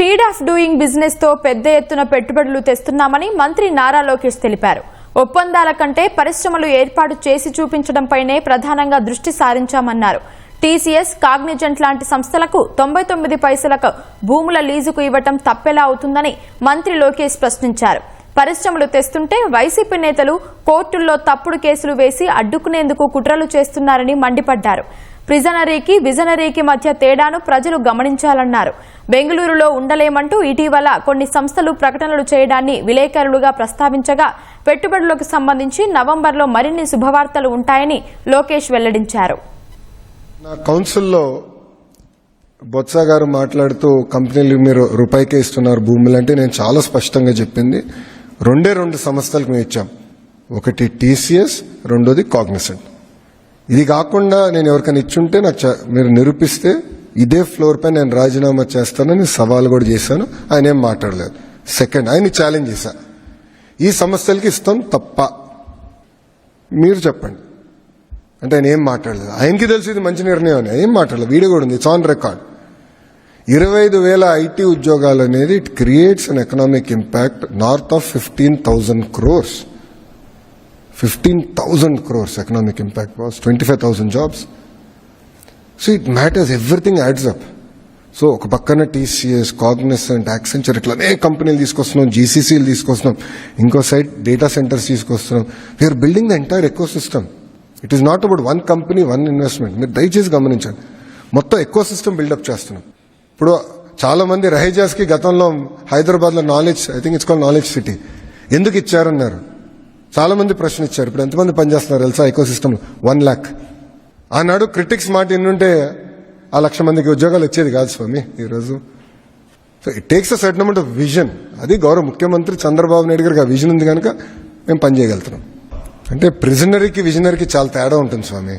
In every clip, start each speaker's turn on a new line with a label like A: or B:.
A: Speed of doing బిజినెస్తో పెద్ద ఎత్తున పెట్టుబడులు తెస్తున్నామని మంత్రి నారా లోకేష్ తెలిపారు. ఒప్పందాల కంటే పరిశ్రమలు ఏర్పాటు చేసి చూపించడంపైనే ప్రధానంగా దృష్టి సారించామన్నారు. టీసీఎస్ కాగ్నిజెంట్ లాంటి సంస్థలకు తొంభై తొమ్మిది పైసలకు భూముల లీజుకు ఇవ్వటం తప్పెలా అవుతుందని మంత్రి లోకేష్ ప్రశ్నించారు. పరిశ్రమలు తెస్తుంటే వైసీపీ నేతలు కోర్టుల్లో తప్పుడు కేసులు వేసి అడ్డుకునేందుకు కుట్రలు చేస్తున్నారని మండిపడ్డారు. ప్రిజనరీకి విజనరీకి మధ్య తేడాను ప్రజలు గమనించాలన్నారు. బెంగళూరులో ఉండలేమంటూ ఇటీవల కొన్ని సంస్థలు ప్రకటనలు చేయడాన్ని విలేకరులుగా ప్రస్తావించగా పెట్టుబడులకు సంబంధించి నవంబర్లో మరిన్ని శుభవార్తలు ఉంటాయని లోకేష్ వెల్లడించారు.
B: నా కౌన్సిల్లో బొత్స గారు మాట్లాడుతూ కంపెనీలు మీరు రూపాయికే ఇస్తున్నారు భూములు అంటే నేను చాలా స్పష్టంగా చెప్పింది. రెండే రెండు సంస్థలకు మేము ఇచ్చాం. ఒకటి టీసీఎస్ రెండోది కాగ్నిసెంట్. ఇది కాకుండా నేను ఎవరికైనా ఇచ్చుంటే నాకు చ- మీరు నిరూపిస్తే ఇదే ఫ్లోర్ పై నేను రాజీనామా చేస్తానని సవాల్ కూడా చేశాను. ఆయన ఏం మాట్లాడలేదు. సెకండ్ ఆయన ఛాలెంజ్ చేశా. ఈ సమస్యలకి ఇస్తాం తప్ప. మీరు చెప్పండి. అంటే ఆయన ఏం మాట్లాడలేదు. ఆయనకి తెలిసి ఇది మంచి నిర్ణయం అని. ఏం మాట్లాడలేదు. వీడియో కూడా ఉంది. ఇట్స్ ఆన్ రికార్డ్ ఇరవై ఐదు వేల ఐటీ ఉద్యోగాలు అనేది it creates an economic impact north of fifteen thousand crores fifteen thousand crores economic impact was twenty five thousand jobs so it matters everything adds up so ఒక పక్కన TCS Cognizant Accenture ఇట్లా అనేక కంపెనీలు తీసుకొస్తున్నాం జీసీసీలు తీసుకొస్తున్నాం ఇంకో సైడ్ డేటా సెంటర్స్ తీసుకొస్తున్నాం. We're building the entire ecosystem it is not about one company one investment మీరు దయచేసి గమనించండి. మొత్తం ఎకో సిస్టమ్ బిల్డప్ చేస్తున్నాం. ఇప్పుడు చాలా మంది రహేజాస్కి గతంలో హైదరాబాద్లో knowledge I think it's call knowledge city ఎందుకు ఇచ్చారన్నారు? చాలామంది ప్రశ్న ఇచ్చారు ఇప్పుడు ఎంతమంది పనిచేస్తున్నారు తెలుసా? ఎకో సిస్టమ్ వన్ ల్యాక్ ఆనాడు క్రిటిక్స్ మాట ఎన్నుంటే ఆ లక్ష మందికి ఉద్యోగాలు వచ్చేది కాదు స్వామి ఈరోజు. So it takes a certain amount of vision అది గౌరవ ముఖ్యమంత్రి చంద్రబాబు నాయుడు గారికి ఆ విజన్ ఉంది కనుక మేము పనిచేయగలుగుతున్నాం అంటే ప్రిజనరీకి విజనరీకి చాలా తేడా ఉంటుంది స్వామి.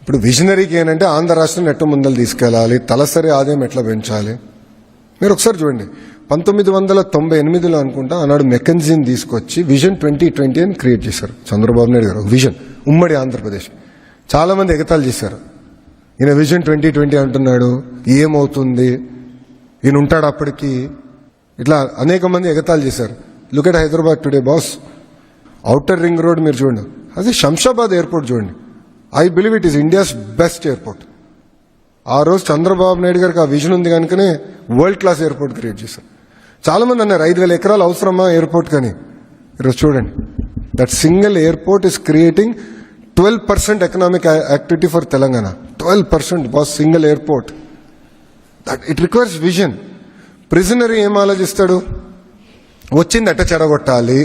B: ఇప్పుడు విజనరీకి ఏంటంటే ఆంధ్ర రాష్ట్రం ఎట్ట ముందలు తీసుకెళ్ళాలి తలసరి ఆదాయం ఎట్లా పెంచాలి? మీరు ఒకసారి చూడండి. పంతొమ్మిది వందల తొంభై ఎనిమిదిలో అనుకుంటా ఆనాడు మెకెన్జిన్ తీసుకొచ్చి విజన్ ట్వంటీ ట్వంటీ అని క్రియేట్ చేశారు. చంద్రబాబు నాయుడు గారు. విజన్. ఉమ్మడి ఆంధ్రప్రదేశ్. చాలామంది ఎగతాలు చేశారు. ఈయన విజన్ ట్వంటీ ట్వంటీ అంటున్నాడు. ఏమవుతుంది? ఈయన ఉంటాడు అప్పటికి? ఇట్లా అనేక మంది ఎగతాలు చేశారు. Look Hyderabad today boss outer ring road మీరు చూడండి. అది శంషాబాద్ ఎయిర్పోర్ట్ చూడండి. I believe it is India's best airport ఆ రోజు చంద్రబాబు నాయుడు గారికి ఆ విజన్ ఉంది కనుకనే వరల్డ్ క్లాస్ ఎయిర్పోర్ట్ క్రియేట్ చేశారు. చాలామంది అన్నారు ఐదు వేల ఎకరాలు అవసరమా ఎయిర్పోర్ట్ కానీ? ఈరోజు చూడండి that single airport is creating twelve percent economic activity for Telangana. Twelve percent boss single airport that it requires vision prisonary ఏం ఆలోచిస్తాడు? వచ్చింది ఎట్ట చెడగొట్టాలి?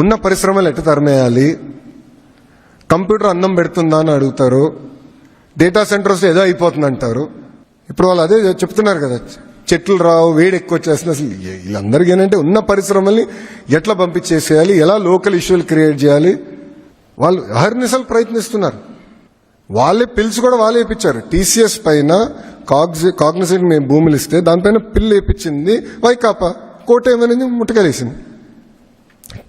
B: ఉన్న పరిశ్రమలు ఎట్ట తరిమేయాలి? కంప్యూటర్ అన్నం పెడుతుందా అని అడుగుతారు. డేటా సెంటర్స్ ఏదో అయిపోతుంది అంటారు ఇప్పుడు వాళ్ళు అదే చెప్తున్నారు కదా చెట్లు రావు వేడి ఎక్కువ వచ్చేస్తుంది అసలు వీళ్ళందరికీ ఏంటంటే ఉన్న పరిశ్రమల్ని ఎట్లా పంపించేసేయాలి? ఎలా లోకల్ ఇష్యూలు క్రియేట్ చేయాలి? వాళ్ళు అహర్నిశలు ప్రయత్నిస్తున్నారు. వాళ్ళే పిల్స్ కూడా వాళ్ళే వేయించారు టీసీఎస్ పైన కాగ్జి కాగ్నిసెంట్ మేము భూములు ఇస్తే దానిపైన పిల్లు వేయించింది వైకాపా. కోట ఏమనేది ముట్టకలేసింది.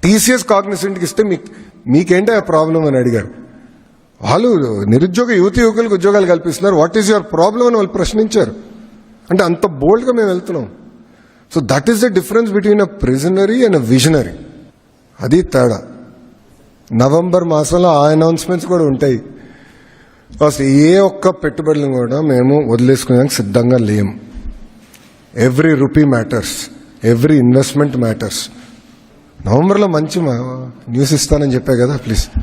B: టీసీఎస్ కాగ్నిసెంట్కి ఇస్తే మీకు మీకేంటి ఆ ప్రాబ్లం అని అడిగారు. వాళ్ళు నిరుద్యోగ యువతి యువకులకు ఉద్యోగాలు కల్పిస్తున్నారు. వాట్ ఈస్ యువర్ ప్రాబ్లం అని వాళ్ళు ప్రశ్నించారు. అంటే అంత బోల్డ్గా మేము వెళ్తున్నాం. So that is the difference between a prisonary and a visionary అది తేడా. నవంబర్ మాసంలో ఆ అనౌన్స్మెంట్స్ కూడా ఉంటాయి. అసలు ఏ ఒక్క పెట్టుబడులను కూడా మేము వదిలేసుకునేందుకు సిద్ధంగా లేము. Every rupee matters every investment matters నవంబర్లో మంచి మా- న్యూస్ ఇస్తానని చెప్పా కదా ప్లీజ్